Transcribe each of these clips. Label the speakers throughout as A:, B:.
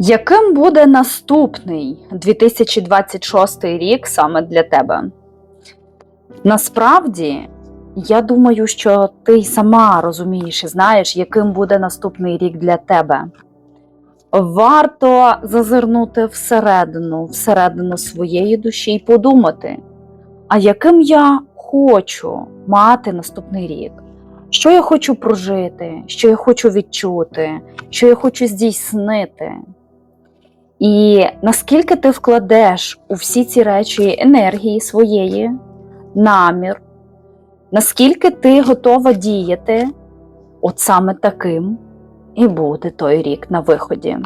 A: Яким буде наступний 2026 рік саме для тебе? Насправді, я думаю, що ти сама розумієш і знаєш, яким буде наступний рік для тебе. Варто зазирнути всередину, всередину своєї душі і подумати, а яким я хочу мати наступний рік? Що я хочу прожити, що я хочу відчути, що я хочу здійснити. І наскільки ти вкладеш у всі ці речі енергії своєї, намір, наскільки ти готова діяти, от саме таким і буде той рік на виході.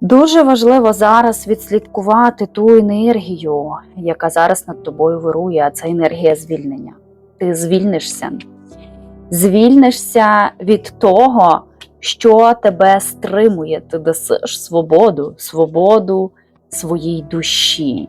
A: Дуже важливо зараз відслідкувати ту енергію, яка зараз над тобою вирує, а це енергія звільнення. Ти звільнишся. Звільнишся від того, що тебе стримує. Ти дасиш свободу, свободу своїй душі.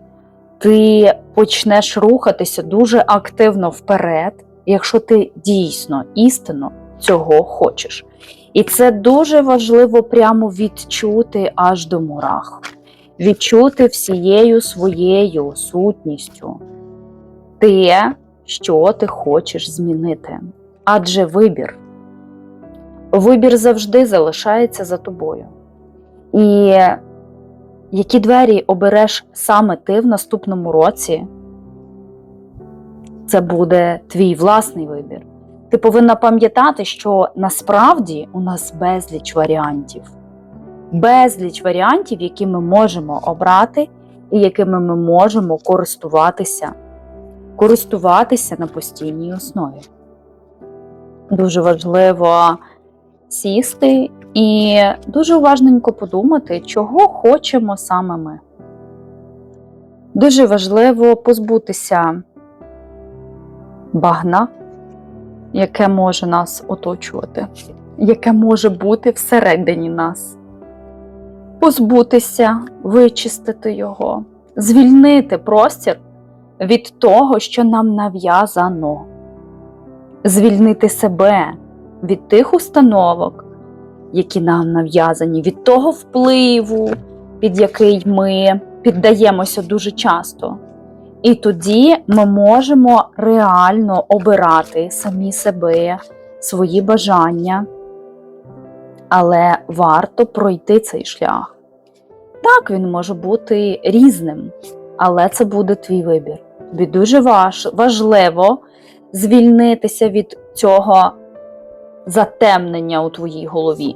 A: Ти почнеш рухатися дуже активно вперед, якщо ти дійсно істинно цього хочеш. І це дуже важливо прямо відчути аж до мурах, відчути всією своєю сутністю те, що ти хочеш змінити. Адже вибір. Вибір завжди залишається за тобою. І які двері обереш саме ти в наступному році, це буде твій власний вибір. Ти повинна пам'ятати, що насправді у нас безліч варіантів. Безліч варіантів, які ми можемо обрати і якими ми можемо користуватися, користуватися на постійній основі. Дуже важливо сісти і дуже уважненько подумати, чого хочемо саме ми. Дуже важливо позбутися багна, яке може нас оточувати, яке може бути всередині нас. Позбутися, вичистити його, звільнити простір від того, що нам нав'язано, звільнити себе від тих установок, які нам нав'язані, від того впливу, під який ми піддаємося дуже часто. І тоді ми можемо реально обирати самі себе, свої бажання, але варто пройти цей шлях. Так, він може бути різним, але це буде твій вибір. Тобі дуже важ, важливо звільнитися від цього затемнення у твоїй голові.